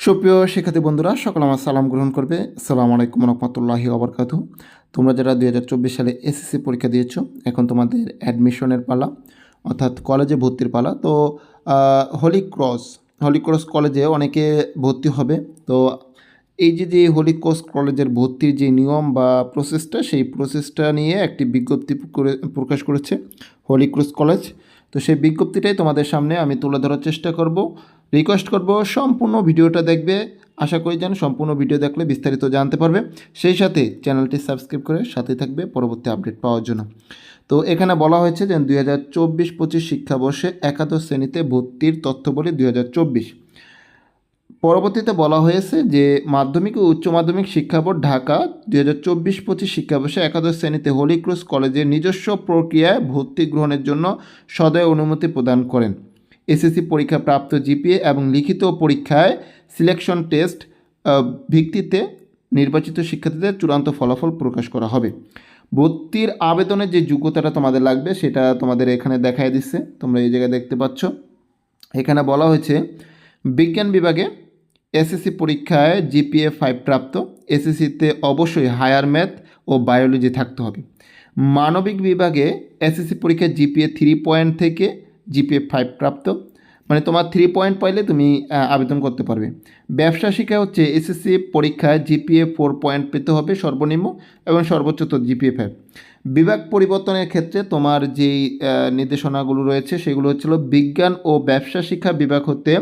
সুপ্রিয় শিক্ষার্থী বন্ধুরা, সকল আমার সালাম গ্রহণ করবে। সালাম আলাইকুম রহমতুল্লাহি আবরকাতু তোমরা যারা দুই হাজার চব্বিশ সালে এসএসসি পরীক্ষা দিয়েছ, এখন তোমাদের অ্যাডমিশনের পালা, অর্থাৎ কলেজে ভর্তির পালা। তো হলি ক্রস হলি ক্রস কলেজে অনেকে ভর্তি হবে। তো, এই যে যে হোলি ক্রস কলেজের ভর্তির যে নিয়ম বা প্রসেসটা সেই প্রসেসটা নিয়ে একটি বিজ্ঞপ্তি করে, প্রকাশ করেছে হোলি ক্রস কলেজ তো সেই বিজ্ঞপ্তিটাই তোমাদের সামনে আমি তুলে ধরার চেষ্টা করব। রিকোয়েস্ট করব, সম্পূর্ণ ভিডিওটা দেখবে। আশা করি যেন সম্পূর্ণ ভিডিও দেখলে বিস্তারিত জানতে পারবে। সেই সাথে চ্যানেলটি সাবস্ক্রাইব করে সাথে থাকবে পরবর্তী আপডেট পাওয়ার জন্য। তো এখানে বলা হয়েছে যে দুই হাজার চব্বিশ পঁচিশ শিক্ষাবর্ষে একাদশ শ্রেণীতে ভর্তির তথ্য তথ্যবলী দুই হাজার চব্বিশ। পরবর্তীতে বলা হয়েছে যে মাধ্যমিক ও উচ্চ মাধ্যমিক শিক্ষা বোর্ড ঢাকা দুই হাজার চব্বিশ পঁচিশ শিক্ষাবর্ষে একাদশ শ্রেণীতে হোলি কলেজের নিজস্ব প্রক্রিয়ায় ভর্তি গ্রহণের জন্য সদয় অনুমতি প্রদান করেন। এসএসসি পরীক্ষা প্রাপ্ত জিপিএ এবং লিখিত পরীক্ষায় সিলেকশন টেস্ট ভিত্তিতে নির্বাচিত শিক্ষার্থীদের চূড়ান্ত ফলাফল প্রকাশ করা হবে। ভর্তির আবেদনের যে যোগ্যতাটা তোমাদের লাগবে, সেটা তোমাদের এখানে দেখায় দিচ্ছে। তোমরা এই জায়গায় দেখতে পাচ্ছ। এখানে বলা হয়েছে, বিজ্ঞান বিভাগে এসএসসি পরীক্ষায় জিপিএ ফাইভ প্রাপ্ত। এসএসসিতে অবশ্যই হায়ার ম্যাথ ও বায়োলজি থাকতে হবে। মানবিক বিভাগে এসএসসি পরীক্ষায় জিপিএ থ্রি পয়েন্ট থেকে জিপিএ ফাইভ প্রাপ্ত। মানে তোমার থ্রি পয়েন্ট পাইলে তুমি আবেদন করতে পারবে। ব্যবসা শিক্ষা হচ্ছে এসএসসি পরীক্ষায় জিপিএ ফোর পয়েন্ট পেতে হবে সর্বনিম্ন এবং সর্বোচ্চ তো জিপিএ ফাইভ বিভাগ পরিবর্তনের ক্ষেত্রে তোমার যেই নির্দেশনাগুলো রয়েছে সেগুলো হচ্ছিল বিজ্ঞান ও ব্যবসা শিক্ষা বিভাগ হতে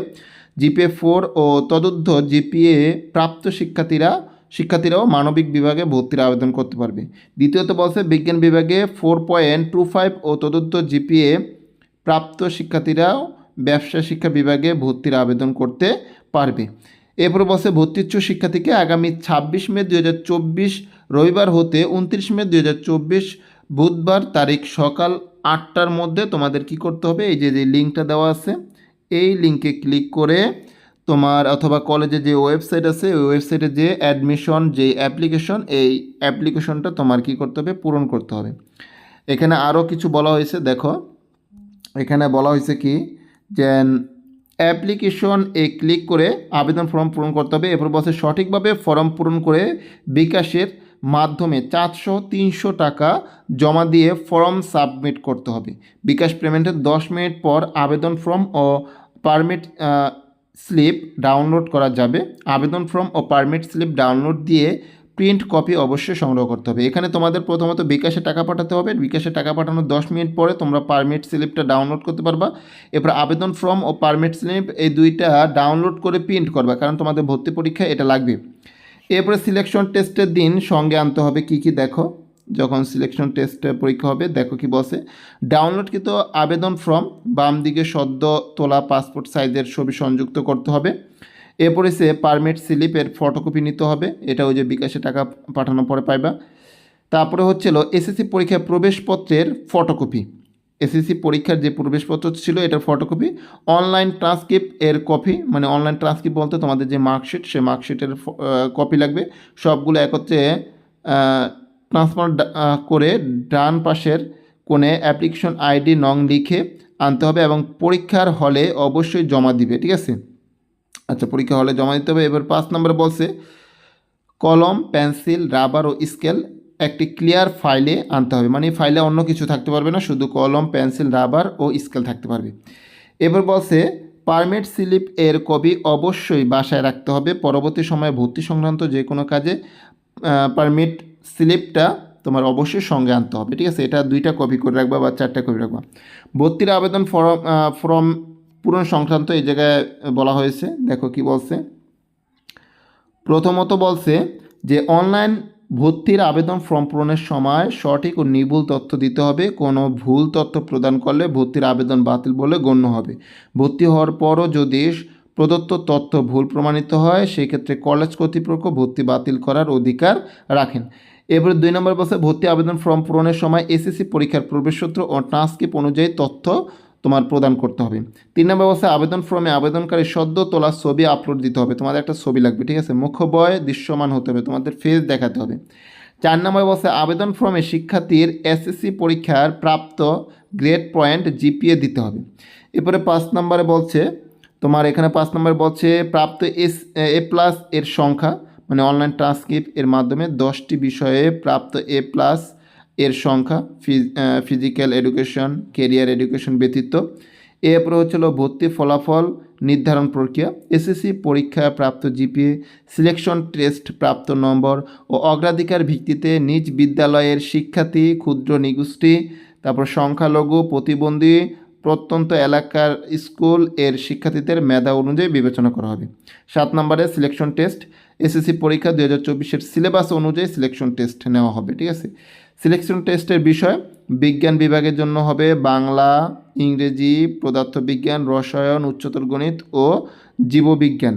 জিপিএ ফোর ও তদুদ্ধ জিপিএ প্রাপ্ত শিক্ষার্থীরা, শিক্ষার্থীরাও মানবিক বিভাগে ভর্তির আবেদন করতে পারবে। দ্বিতীয়ত বলছে বিজ্ঞান বিভাগে ফোর পয়েন্ট টু ফাইভ ও তদুদ্ধ জিপিএ প্রাপ্ত শিক্ষার্থীরাও ব্যবসা শিক্ষা বিভাগে ভর্তির আবেদন করতে পারবে। এরপর বসে ভর্তিচ্ছ শিক্ষার্থীকে আগামী ছাব্বিশ মে দু হাজার চব্বিশ রবিবার হতে উনত্রিশ মে দু হাজার চব্বিশ বুধবার তারিখ সকাল আটটার মধ্যে তোমাদের কি করতে হবে? এই যে যে লিঙ্কটা দেওয়া আছে, এই লিঙ্কে ক্লিক করে তোমার অথবা কলেজে যে ওয়েবসাইট আছে, ওই ওয়েবসাইটে যে অ্যাডমিশন, যে অ্যাপ্লিকেশন, এই অ্যাপ্লিকেশনটা তোমার কি করতে হবে? পূরণ করতে হবে। এখানে আরও কিছু বলা হয়েছে, দেখো। এখানে বলা হয়েছে কি, যে অ্যাপ্লিকেশন এ ক্লিক করে আবেদন ফর্ম পূরণ করতে হবে। এরপর বলছে, সঠিকভাবে ফর্ম পূরণ করে বিকাশের মাধ্যমে চারশো, তিনশো টাকা জমা দিয়ে ফর্ম সাবমিট করতে হবে। বিকাশ পেমেন্টের দশ মিনিট পর আবেদন ফর্ম ও পারমিট স্লিপ ডাউনলোড করা যাবে। আবেদন ফর্ম ও পারমিট স্লিপ ডাউনলোড দিয়ে প্রিন্ট কপি অবশ্যই সংগ্রহ করতে হবে। এখানে তোমাদের প্রথমত বিকাশে টাকা পাঠাতে হবে। বিকাশে টাকা পাঠানোর দশ মিনিট পরে তোমরা পারমিট স্লিপটা ডাউনলোড করতে পারবা। এরপর আবেদন ফর্ম ও পারমিট স্লিপ এই দুইটা ডাউনলোড করে প্রিন্ট করবা, কারণ তোমাদের ভর্তি পরীক্ষায় এটা লাগবে। এরপরে সিলেকশন টেস্টের দিন সঙ্গে আনতে হবে কি কি দেখো। যখন সিলেকশন টেস্ট পরীক্ষা হবে, দেখো কি বসে। ডাউনলোডকৃত আবেদন ফর্ম বাম দিকে সদ্য তোলা পাসপোর্ট সাইজের ছবি সংযুক্ত করতে হবে। এরপরে সে পারমিট স্লিপের ফটোকপি নিতে হবে। এটা ওই যে বিকাশে টাকা পাঠানোর পরে পাইবা। তারপরে হচ্ছিল এসএসসি পরীক্ষার প্রবেশপত্রের ফটোকপি এসএসসি পরীক্ষার যে প্রবেশপত্র ছিল এটার ফটোকপি অনলাইন ট্রান্সক্রিপ্ট এর কপি মানে অনলাইন ট্রান্সক্রিপ্ট বলতে তোমাদের যে মার্কশিট সে মার্কশিটের কপি লাগবে। সবগুলো একত্রে ট্রান্সফার করে ডান পাশের কোণে অ্যাপ্লিকেশন আইডি নং লিখে আনতে হবে এবং পরীক্ষার হলে অবশ্যই জমা দিবে, ঠিক আছে? আচ্ছা পরীক্ষা হলে জমা দিতে হবে। এবার পাঁচ নম্বরে বলছে, কলম, পেন্সিল, রাবার ও স্কেল একটি ক্লিয়ার ফাইলে আনতে হবে। মানে ফাইলে অন্য কিছু থাকতে পারবে না, শুধু কলম, পেন্সিল, রাবার ও স্কেল থাকতে পারবে। এবার বলছে, পারমিট স্লিপ এর কপি অবশ্যই বাসায় রাখতে হবে। পরবর্তী সময়ে ভর্তি সংক্রান্ত যে কোনো কাজে পারমিট স্লিপটা তোমার অবশ্যই সঙ্গে আনতে হবে। ঠিক আছে? এটা দুইটা কপি করে রাখবা বা চারটা কপি রাখবা। ভর্তির আবেদন ফর্ম ফর্ম পূরণ সংক্রান্ত এই জায়গায় বলা হয়েছে। দেখো কি বলছে। প্রথমত বলছে যে, অনলাইন ভর্তির আবেদন ফর্ম পূরণের সময় সঠিক ও নির্ভুল তথ্য দিতে হবে। কোনো ভুল তথ্য প্রদান করলে ভর্তির আবেদন বাতিল বলে গণ্য হবে। ভর্তি হওয়ার পরও যদি প্রদত্ত তথ্য ভুল প্রমাণিত হয়, সেক্ষেত্রে কলেজ কর্তৃপক্ষ ভর্তি বাতিল করার অধিকার রাখেন। এবারে দুই নম্বর বলছে, ভর্তি আবেদন ফর্ম পূরণের সময় এসএসসি পরীক্ষার প্রবেশপত্র ও ট্রান্সক্রিপ্ট অনুযায়ী তথ্য তোমার প্রদান করতে হবে। তিন নম্বর অবস্থায় আবেদন ফর্মে আবেদনকারী সদ্য তোলা ছবি আপলোড দিতে হবে। তোমাদের একটা ছবি লাগবে, ঠিক আছে? মুখ্য বয় দৃশ্যমান হতে হবে, তোমাদের ফেস দেখাতে হবে। চার নম্বর অবস্থায় আবেদন ফর্মে শিক্ষার্থীর এসএসসি পরীক্ষার প্রাপ্ত গ্রেড পয়েন্ট জিপিএ দিতে হবে। এরপরে পাঁচ নম্বরে বলছে, তোমার এখানে পাঁচ নম্বর বলছে, প্রাপ্ত এস এ প্লাস এর সংখ্যা মানে অনলাইন ট্রান্সক্রিপ্ট এর মাধ্যমে দশটি বিষয়ে প্রাপ্ত এ প্লাস এর সংখ্যা ফিজিক্যাল এডুকেশন কেরিয়ার এডুকেশন ব্যতীত। এরপরে হচ্ছিল ভর্তি ফলাফল নির্ধারণ প্রক্রিয়া। এসএসসি পরীক্ষায় প্রাপ্ত জিপিএ সিলেকশন টেস্ট প্রাপ্ত নম্বর ও অগ্রাধিকার ভিত্তিতে নিজ বিদ্যালয়ের শিক্ষার্থী, ক্ষুদ্র নিগোষ্ঠী, তারপর সংখ্যালঘু, প্রতিবন্ধী, প্রত্যন্ত এলাকার স্কুলের শিক্ষার্থীদের মেধা অনুযায়ী বিবেচনা করা হবে। সাত নম্বরে সিলেকশন টেস্ট এসএসসি পরীক্ষা দু হাজার চব্বিশের সিলেবাস অনুযায়ী সিলেকশন টেস্ট নেওয়া হবে, ঠিক আছে? সিলেকশন টেস্টের বিষয় বিজ্ঞান বিভাগের জন্য হবে বাংলা, ইংরেজি, পদার্থবিজ্ঞান, রসায়ন, উচ্চতর গণিত ও জীববিজ্ঞান।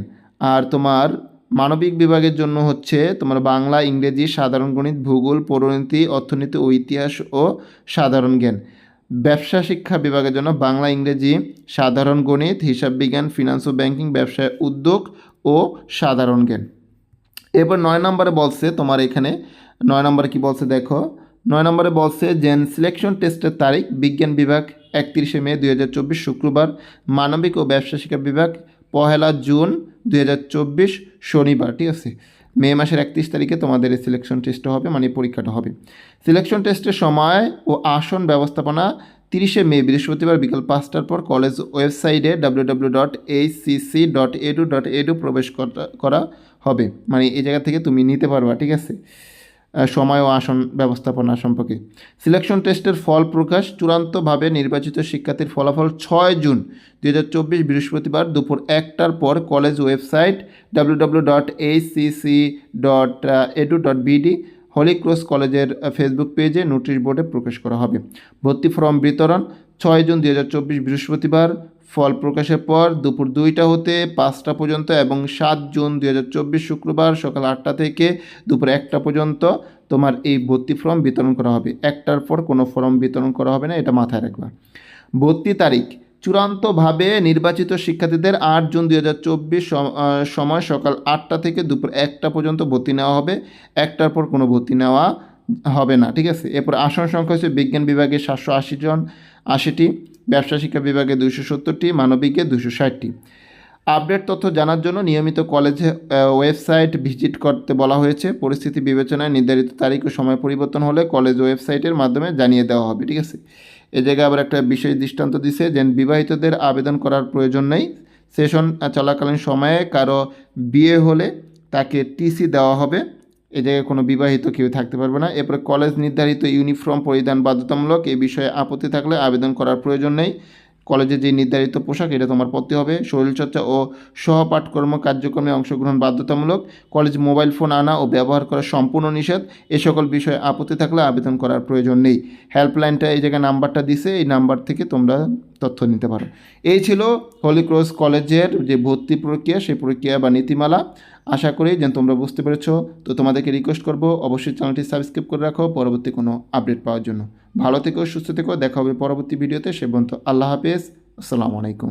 আর তোমার মানবিক বিভাগের জন্য হচ্ছে তোমার বাংলা, ইংরেজি, সাধারণ গণিত, ভূগোল, পরিণতি, অর্থনীতি ও ইতিহাস ও সাধারণ জ্ঞান। ব্যবসা শিক্ষা বিভাগের জন্য বাংলা, ইংরেজি, সাধারণ গণিত, হিসাব বিজ্ঞান ফিনান্স ও ব্যাংকিং ব্যবসায় উদ্যোগ ও সাধারণ জ্ঞান। এরপর নয় নম্বরে বলছে তোমার এখানে, নয় নম্বরে কি বলছে দেখো নয় নম্বরে বলছে জেন সিলেকশন টেস্টের তারিখ বিজ্ঞান বিভাগ একত্রিশে মে দুই হাজার চব্বিশ শুক্রবার, মানবিক ও ব্যবসা শিক্ষা বিভাগ পহেলা জুন দুই হাজার চব্বিশ শনিবার, ঠিক আছে? মে মাসের একত্রিশ তারিখে তোমাদের এই সিলেকশন টেস্টটা হবে মানে পরীক্ষাটা হবে। সিলেকশন টেস্টের সময় ও আসন ব্যবস্থাপনা তিরিশে মে, বৃহস্পতিবার বিকাল পাঁচটার পর কলেজ ওয়েবসাইটে ডাব্লিউ ডট ডট প্রবেশ করা- হবে। মানে এই জায়গা থেকে তুমি নিতে পারবা, ঠিক আছে? সময় ও আসন ব্যবস্থাপনা সম্পর্কে। সিলেকশন টেস্টের ফল প্রকাশ চূড়ান্তভাবে নির্বাচিত শিক্ষার্থীর ফলাফল ছয় জুন দুই হাজার চব্বিশ বৃহস্পতিবার দুপুর একটার পর college website W dot dot dot BD Holy Cross কলেজের ফেসবুক পেজে নোটিশ বোর্ডে প্রকাশ করা হবে। ভর্তি ফর্ম বিতরণ ছয় জুন দুই হাজার চব্বিশ বৃহস্পতিবার ফল প্রকাশের পর দুপুর দুইটা হতে পাঁচটা পর্যন্ত এবং সাত জুন দুই হাজার চব্বিশ শুক্রবার সকাল আটটা থেকে দুপুর একটা পর্যন্ত তোমার এই ভর্তি ফর্ম বিতরণ করা হবে। একটার পর কোনো ফর্ম বিতরণ করা হবে না, এটা মাথায় রাখবা। ভর্তি তারিখ। চূড়ান্তভাবে নির্বাচিত শিক্ষার্থীদের আট জুন দুই হাজার চব্বিশ সময় সকাল আটটা থেকে দুপুর একটা পর্যন্ত ভর্তি নেওয়া হবে। একটার পর কোনো ভর্তি নেওয়া হবে না, ঠিক আছে? এরপর আসন সংখ্যা হচ্ছে বিজ্ঞান বিভাগে সাতশো আশি জন, আশিটি। ব্যবসা শিক্ষা বিভাগে দুশো সত্তরটি, মানবিকে দুশো ষাটটি। আপডেট তথ্য জানার জন্য নিয়মিত কলেজে ওয়েবসাইট ভিজিট করতে বলা হয়েছে। পরিস্থিতি বিবেচনায় নির্ধারিত তারিখ ও সময় পরিবর্তন হলে কলেজ ওয়েবসাইটের মাধ্যমে জানিয়ে দেওয়া হবে, ঠিক আছে? এ জায়গায় আবার একটা বিশেষ দৃষ্টান্ত দিছে যে বিবাহিতদের আবেদন করার প্রয়োজন নেই। সেশন চলাকালীন সময়ে কারও বিয়ে হলে তাকে টিসি দেওয়া হবে। এ জায়গায় কোনো বিবাহিত কেউ থাকতে পারবে না। এরপরে কলেজ নির্ধারিত ইউনিফর্ম পরিধান বাধ্যতামূলক। এই বিষয়ে আপত্তি থাকলে আবেদন করার প্রয়োজন নেই। কলেজে যে নির্ধারিত পোশাক, এটা তোমার পরতে হবে। শরীরচর্চা ও সহপাঠকর্ম কার্যক্রমে অংশগ্রহণ বাধ্যতামূলক। কলেজ মোবাইল ফোন আনা ও ব্যবহার করা সম্পূর্ণ নিষেধ। এ সকল বিষয়ে আপত্তি থাকলে আবেদন করার প্রয়োজন নেই। হেল্পলাইনটা এই জায়গায় নাম্বারটা দিছে, এই নাম্বার থেকে তোমরা তথ্য নিতে পারো। এই ছিল হলি ক্রস কলেজের যে ভর্তি প্রক্রিয়া, সেই প্রক্রিয়া বা নীতিমালা। আশা করি যেন তোমরা বুঝতে পেরেছ। তো তোমাদেরকে রিকোয়েস্ট করব, অবশ্যই চ্যানেলটি সাবস্ক্রাইব করে রাখো। পরবর্তী কোনো আপডেট পাওয়ার জন্য। ভালো থেকো সুস্থ থেকো দেখা হবে পরবর্তী ভিডিওতে। সে পর্যন্ত আল্লাহ হাফেজ। আসসালামু আলাইকুম।